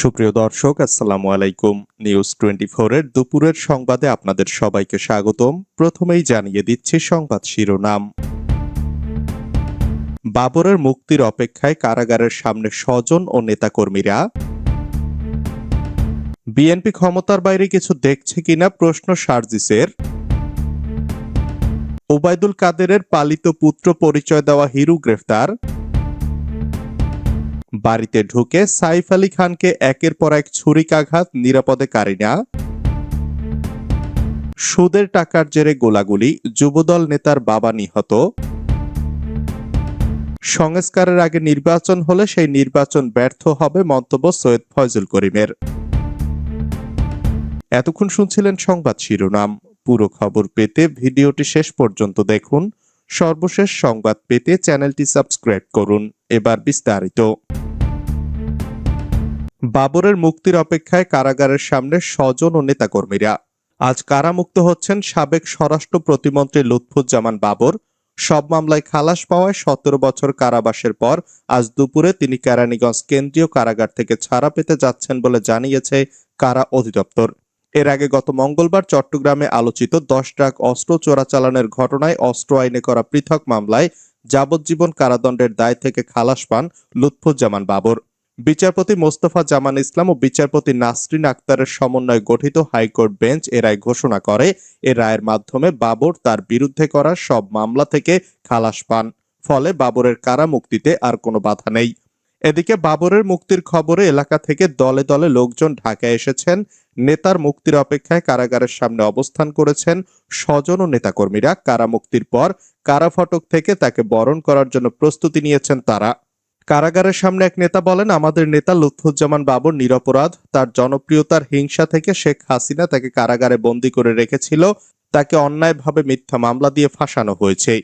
সুপ্রিয় দর্শক, আসসালামু আলাইকুম। নিউজ টোয়েন্টি এর দুপুরের সংবাদে আপনাদের সবাইকে স্বাগতম। প্রথমেই জানিয়ে দিচ্ছি সংবাদ শিরোনাম। বাবরের মুক্তির অপেক্ষায় কারাগারের সামনে স্বজন ও নেতাকর্মীরা। বিএনপি ক্ষমতার বাইরে কিছু দেখছে কিনা প্রশ্ন সার্জিসের। ওবায়দুল কাদেরের পালিত পুত্র পরিচয় দেওয়া হিরু গ্রেফতার। বাড়িতে ঢুকে সাইফ আলী খানকে একের পর এক ছুরিকাঘাত নিরাপদে কারিনা সুদের টাকার জেরে গোলাগুলি যুবদল নেতার বাবা নিহত। সংস্কারের আগে নির্বাচন হলে সেই নির্বাচন ব্যর্থ হবে মন্তব্য সৈয়দ ফয়জুল করিমের। এতক্ষণ শুনছিলেন সংবাদ শিরোনাম। পুরো খবর পেতে ভিডিওটি শেষ পর্যন্ত দেখুন। সর্বশেষ সংবাদ পেতে চ্যানেলটি সাবস্ক্রাইব করুন। এবার বিস্তারিত। বাবরের মুক্তির অপেক্ষায় কারাগারের সামনে স্বজন ও নেতাকর্মীরা। আজ কারামুক্ত হচ্ছেন সাবেক স্বরাষ্ট্র প্রতিমন্ত্রী লুৎফুজ্জামান বাবর। সব মামলায় খালাস পাওয়ায় সতেরো বছর কারাবাসের পর আজ দুপুরে তিনি কেরানীগঞ্জ কেন্দ্রীয় কারাগার থেকে ছাড়া পেতে যাচ্ছেন বলে জানিয়েছে কারা অধিদপ্তর। এর আগে গত মঙ্গলবার চট্টগ্রামে আলোচিত দশ ট্রাক অস্ত্র চোরাচালানের ঘটনায় অস্ত্র আইনে করা পৃথক মামলায় যাবজ্জীবন কারাদণ্ডের দায় থেকে খালাস পান লুৎফুজ্জামান বাবর। বিচারপতি মোস্তফা জামান ইসলাম ও বিচারপতি নাসরিন আক্তারের সমন্বয়ে গঠিত হাইকোর্ট বেঞ্চ এ রায় ঘোষণা করে। এ রায়ের মাধ্যমে বাবর তার বিরুদ্ধে করা সব মামলা থেকে খালাস পান। ফলে বাবরের কারা মুক্তিতে আর কোনো বাধা নেই। এদিকে বাবরের মুক্তির খবরে এলাকা থেকে দলে দলে লোকজন ঢাকায় এসেছেন। নেতার মুক্তির অপেক্ষায় কারাগারের সামনে অবস্থান করেছেন স্বজন ও নেতাকর্মীরা। কারা মুক্তির পর কারা ফটক থেকে তাকে বরণ করার জন্য প্রস্তুতি নিয়েছেন তারা। কারাগারের সামনে এক নেতা বলেন, আমাদের নেতা লুৎফুজ্জামান বাবর নিরপরাধ, তার জনপ্রিয়তার হিংসা থেকে শেখ হাসিনা তাকে কারাগারে বন্দী করে রেখেছিল, তাকে অন্যায়ভাবে মিথ্যা মামলা দিয়ে ফাঁসানো হয়েছে।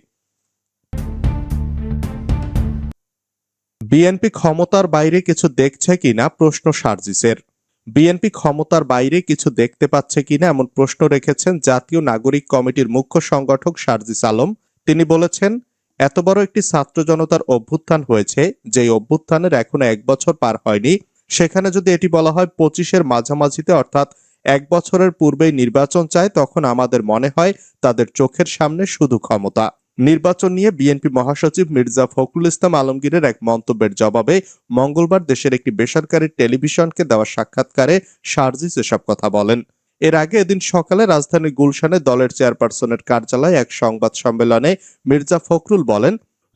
বিএনপি ক্ষমতার বাইরে কিছু দেখছে কিনা প্রশ্ন সার্জিসের। বিএনপি ক্ষমতার বাইরে কিছু দেখতে পাচ্ছে কিনা এমন প্রশ্ন রেখেছেন জাতীয় নাগরিক কমিটির মুখ্য সংগঠক সার্জিস আলম। তিনি বলেছেন এত বড় একটি ছাত্র জনতার অভ্যুত্থান হয়েছে যে অভ্যুত্থানের এখনও এক বছর পার হয়নি, সেখানে যদি এটি বলা হয় পঁচিশের মাঝামাঝিতে, অর্থাৎ এক বছরের পূর্বেই নির্বাচন চায়, তখন আমাদের মনে হয় তাদের চোখের সামনে শুধু ক্ষমতা। নির্বাচন নিয়ে বিএনপি মহাসচিব মির্জা ফখরুল ইসলাম আলমগীরের এক মন্তব্যের জবাবে মঙ্গলবার দেশের একটি বেসরকারি টেলিভিশনকে দেওয়া সাক্ষাৎকারে সার্জিস এসব কথা বলেন। এর আগে এদিন সকালে রাজধানীর গুলশানে দলের চেয়ারপারসনের কার্যালয়ে এক সংবাদ সম্মেলনে মির্জা ফখরুল বলেন,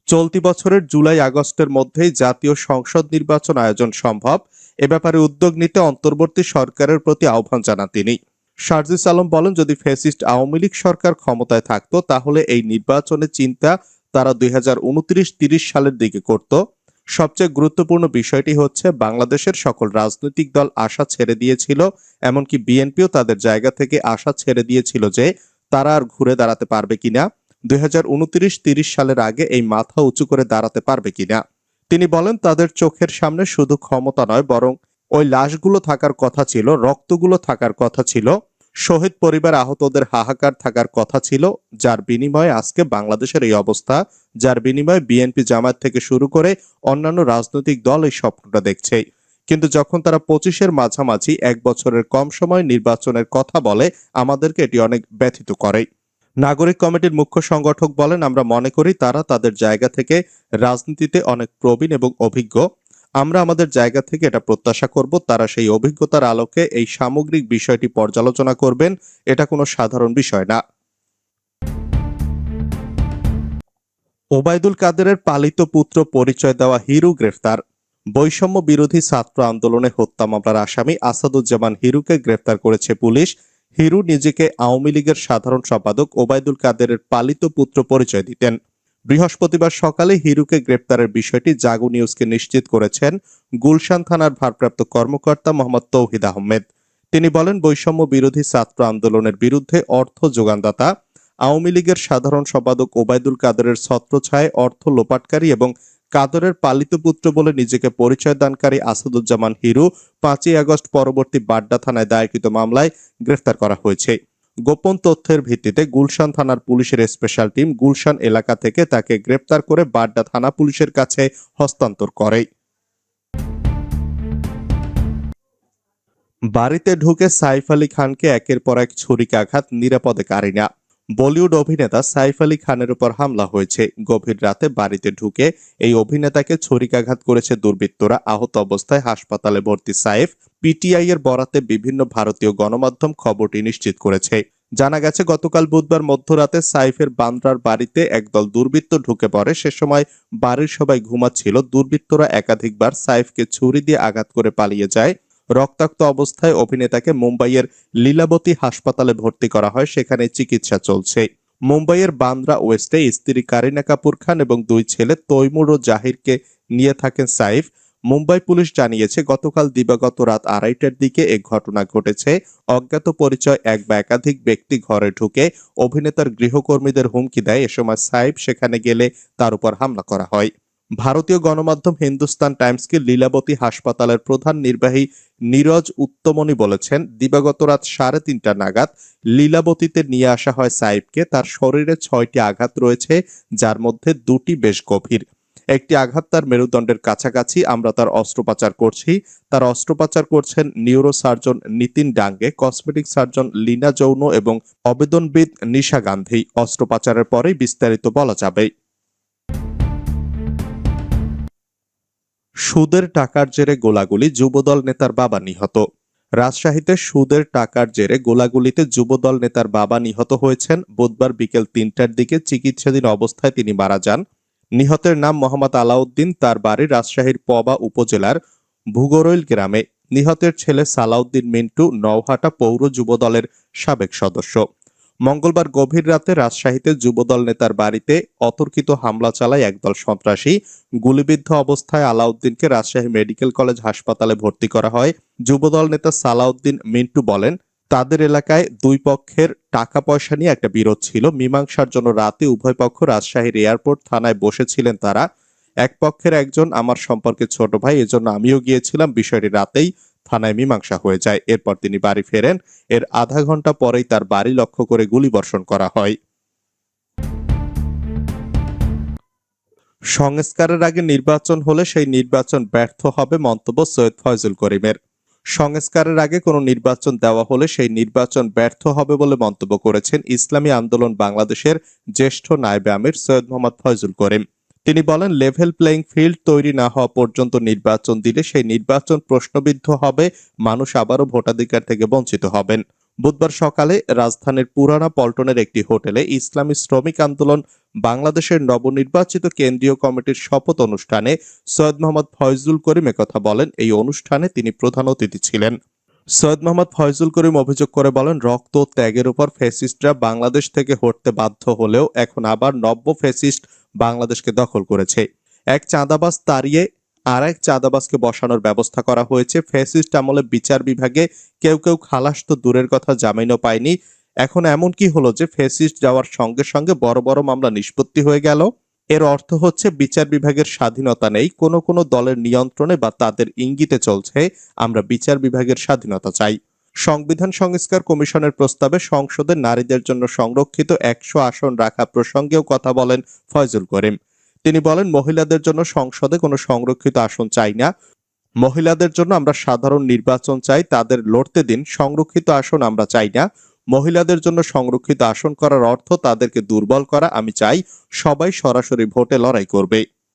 চলতি বছরের জুলাই আগস্টের মধ্যেই জাতীয় সংসদ নির্বাচন আয়োজন সম্ভব। এ ব্যাপারে উদ্যোগ নিতে অন্তর্বর্তী সরকারের প্রতি আহ্বান জানান তিনি। শারজিস আলম বলেন, যদি ফ্যাসিস্ট আওয়ামী লীগ সরকার ক্ষমতায় থাকতো, তাহলে এই নির্বাচনের চিন্তা তারা দুই হাজার সালের দিকে করত। সবচেয়ে গুরুত্বপূর্ণ বিষয়টি হচ্ছে বাংলাদেশের সকল রাজনৈতিক দল আশা ছেড়ে দিয়েছিল, এমনকি বিএনপিও তাদের জায়গা থেকে আশা ছেড়ে দিয়েছিল যে তারা আর ঘুরে দাঁড়াতে পারবে কিনা। দুই হাজার উনত্রিশ তিরিশ সালের আগে এই মাথা উঁচু করে দাঁড়াতে পারবে কিনা। তিনি বলেন, তাদের চোখের সামনে শুধু ক্ষমতা নয়, বরং ওই লাশগুলো থাকার কথা ছিল, রক্তগুলো থাকার কথা ছিল। শহীদ পরিবার আহতদের হাহাকার থাকার কথা ছিল, যার বিনিময়ে আজকে বাংলাদেশের এই অবস্থা, যার বিনিময়ে বিএনপি জামায়াত থেকে শুরু করে অন্যান্য রাজনৈতিক দল এই স্বপ্নটা দেখছে। কিন্তু যখন তারা পঁচিশের মাঝামাঝি, এক বছরের কম সময় নির্বাচনের কথা বলে, আমাদেরকে এটি অনেক ব্যথিত করে। নাগরিক কমিটির মুখ্য সংগঠক বলেন, আমরা মনে করি তারা তাদের জায়গা থেকে রাজনীতিতে অনেক প্রবীণ এবং অভিজ্ঞ। আমরা আমাদের জায়গা থেকে এটা প্রত্যাশা করব, তারা সেই অভিজ্ঞতার আলোকে এই সামগ্রিক বিষয়টি পর্যালোচনা করবেন, এটা কোনো সাধারণ বিষয় না। ওবায়দুল কাদেরের পালিত পুত্র পরিচয় দেওয়া হিরু গ্রেফতার। বৈষম্য বিরোধী ছাত্র আন্দোলনে হত্যা মামলার আসামি আসাদুজ্জামান হিরুকে গ্রেফতার করেছে পুলিশ। হিরু নিজেকে আওয়ামী লীগের সাধারণ সম্পাদক ওবায়দুল কাদেরের পালিত পুত্র পরিচয় দিতেন। বৃহস্পতিবার সকালে হিরুকে গ্রেপ্তারের বিষয়টি জাগু নিউজকে নিশ্চিত করেছেন গুলশান থানার ভারপ্রাপ্ত কর্মকর্তা মোহাম্মদ তৌহিদ আহমেদ। তিনি বলেন, বৈষম্য বিরোধী ছাত্র আন্দোলনের বিরুদ্ধে অর্থ যোগানদাতা, আওয়ামী লীগের সাধারণ সম্পাদক ওবায়দুল কাদেরের ছত্রছায় অর্থ লোপাটকারী এবং কাদরের পালিত পুত্র বলে নিজেকে পরিচয় দানকারী আসাদুজ্জামান হিরু পাঁচই আগস্ট পরবর্তী বাড্ডা থানায় দায়েরকৃত মামলায় গ্রেফতার করা হয়েছে। গোপন তথ্যের ভিত্তিতে গুলশান থানার পুলিশের স্পেশাল টিম গুলশান এলাকা থেকে তাকে গ্রেপ্তার করে বাড্ডা থানা পুলিশের কাছে হস্তান্তর করে। বাড়িতে ঢুকে সাইফ আলী খানকে একের পর এক ছুরিকাঘাত, নিরাপদে কারিনা। বলিউড অভিনেতা সাইফ আলী খানের উপর হামলা হয়েছে। গভীর রাতে বাড়িতে ঢুকে এই অভিনেতাকে ছুরিকাঘাত করেছে দুর্বৃত্তরা। আহত অবস্থায় হাসপাতালে ভর্তি সাইফ পিটিআই এর বরাতে বিভিন্ন ভারতীয় গণমাধ্যম খবরটি নিশ্চিত করেছে। জানা গেছে, গতকাল বুধবার মধ্যরাতে সাইফের বান্দ্রার বাড়িতে একদল দুর্বৃত্ত ঢুকে পড়ে। সে সময় বাড়ির সবাই ঘুমাচ্ছিল। দুর্বৃত্তরা একাধিকবার সাইফকে ছুরি দিয়ে আঘাত করে পালিয়ে যায়। রক্তাক্ত অবস্থায় অভিনেতাকে মুম্বাইয়ের লীলাবতী হাসপাতালে ভর্তি করা হয়। সেখানে চিকিৎসা চলছে। মুম্বাইয়ের বান্দ্রা ওয়েস্টে স্ত্রী কারিনা কাপুর খান এবং দুই ছেলে তৈমুর ও জাহিরকে নিয়ে থাকেন সাইফ। মুম্বাই পুলিশ জানিয়েছে, গতকাল দিবাগত রাত আড়াইটার দিকে এ ঘটনা ঘটেছে। অজ্ঞাত পরিচয় এক বা একাধিক ব্যক্তি ঘরে ঢুকে অভিনেতার গৃহকর্মীদের হুমকি দেয়। এ সময় সাইফ সেখানে গেলে তার উপর হামলা করা হয়। ভারতীয় গণমাধ্যম হিন্দুস্তান টাইমসকে লীলাবতী হাসপাতালের প্রধান নির্বাহী নীরজ উত্তমনি বলেছেন, দিবাগত রাত সাড়ে তিনটা নাগাদ লীলাবতীতে নিয়ে আসা হয় সাইফকে তার শরীরে ছয়টি আঘাত রয়েছে, যার মধ্যে দুটি বেশ গভীর। একটি আঘাত তার মেরুদণ্ডের কাছাকাছি, আমরা তার অস্ত্রোপচার করছি। তার অস্ত্রোপচার করছেন neurosurgeon Nitin Dange, cosmetic surgeon Leena যৌন এবং অবেদনবিদ নিশা গান্ধী। অস্ত্রোপচারের পরেই বিস্তারিত বলা যাবে। সুদের টাকার জেরে গোলাগুলি যুবদল নেতার বাবা নিহত। রাজশাহীতে সুদের টাকার জেরে গোলাগুলিতে যুবদল নেতার বাবা নিহত হয়েছেন। বুধবার বিকেল তিনটার দিকে চিকিৎসাধীন অবস্থায় তিনি মারা যান। নিহতের নাম মোহাম্মদ আলাউদ্দিন, তার বাড়ি রাজশাহীর পবা উপজেলার ভুগরৈল গ্রামে। নিহতের ছেলে সালাউদ্দিন মিন্টু নওহাটা পৌর যুবদলের সাবেক সদস্য। মঙ্গলবার গভীর রাতে রাজশাহীতে যুবদল নেতার বাড়িতে অতর্কিত হামলা চালায় একদল সন্ত্রাসী। গুলিবিদ্ধ অবস্থায় আলাউদ্দিনকে রাজশাহী মেডিকেল কলেজ হাসপাতালে ভর্তি করা হয়। যুবদল নেতা সালাউদ্দিন মিন্টু বলেন, তাদের এলাকায় দুই পক্ষের টাকা পয়সা নিয়ে একটা বিরোধ ছিল। মীমাংসার জন্য রাতে উভয় পক্ষ রাজশাহীর এয়ারপোর্ট থানায় বসেছিলেন তারা। এক পক্ষের একজন, আমার সম্পর্কে ছোট ভাই, এজন্য আমিও গিয়েছিলাম। বিষয়টি রাতেই থানায় মীমাংসা হয়ে যায়। এরপর তিনি বাড়ি ফেরেন। এর আধা ঘণ্টা পরেই তার বাড়ি লক্ষ্য করে গুলিবর্ষণ করা হয়। সংস্কারের আগে নির্বাচন হলে সেই নির্বাচন ব্যর্থ হবে মন্তব্য সৈয়দ ফয়জুল করিমের। সংস্কারের আগে কোনো নির্বাচন দেওয়া হলে সেই নির্বাচন ব্যর্থ হবে বলে মন্তব্য করেছেন ইসলামী আন্দোলন বাংলাদেশের জ্যেষ্ঠ নায়েবে আমির সৈয়দ মোহাম্মদ ফয়জুল করিম। তিনি বলেন লেভেল প্লেইং ফিল্ড তৈরি না হওয়া পর্যন্ত নির্বাচন দিলে সেই নির্বাচন প্রশ্নবিদ্ধ হবে, মানুষ আবারও ভোটাধিকার থেকে বঞ্চিত হবেন। বুধবার সকালে রাজধানীর পুরানা পল্টনের একটি হোটেলে ইসলামী শ্রমিক আন্দোলন, বাংলাদেশের নবনির্বাচিত কেন্দ্রীয় কমিটির শপথ অনুষ্ঠানে সৈয়দ মোহাম্মদ ফয়জুল করিম কথা বলেন। এই অনুষ্ঠানে তিনি প্রধান অতিথি ছিলেন। সৈয়দ মোহাম্মদ ফয়জুল করিম অভিযোগ করে বলেন, রক্ত ত্যাগের উপর ফ্যাসিস্টরা বাংলাদেশ থেকে হটতে বাধ্য হলেও এখন আবার নব্য ফ্যাসিস্ট বাংলাদেশকে দখল করেছে। এক চাঁদাবাজ তাড়িয়ে আর এক চাঁদাবাজকে বসানোর ব্যবস্থা করা হয়েছে। ফ্যাসিস্ট আমলে বিচার বিভাগে কেউ কেউ খালাস তো দূরের কথা জামিনও পায়নি। এখন এমন কি হলো যে ফ্যাসিস্ট যাওয়ার সঙ্গে সঙ্গে বড় বড় মামলা নিষ্পত্তি হয়ে গেল? এর অর্থ হচ্ছে বিচার বিভাগের স্বাধীনতা নেই, কোনো কোনো দলের নিয়ন্ত্রণে বা তাদের ইঙ্গিতে চলছে, আমরা বিচার বিভাগের স্বাধীনতা চাই। সংবিধান সংস্কার কমিশনের প্রস্তাবে সংসদে নারীদের জন্য সংরক্ষিত একশো আসন রাখা প্রসঙ্গেও কথা বলেন ফয়জুল করিম। তিনি বলেন, মহিলাদের জন্য সংসদে কোনো সংরক্ষিত আসন চাই না। মহিলাদের জন্য আমরা সাধারণ নির্বাচন চাই, তাদের লড়তে দিন, সংরক্ষিত আসন আমরা চাই না। মহিলাদের জন্য সংরক্ষিত আসন করার অর্থ তাদেরকে দুর্বল করা আমি চাই, সবাই সরাসরি ভোটে লড়াই করবে।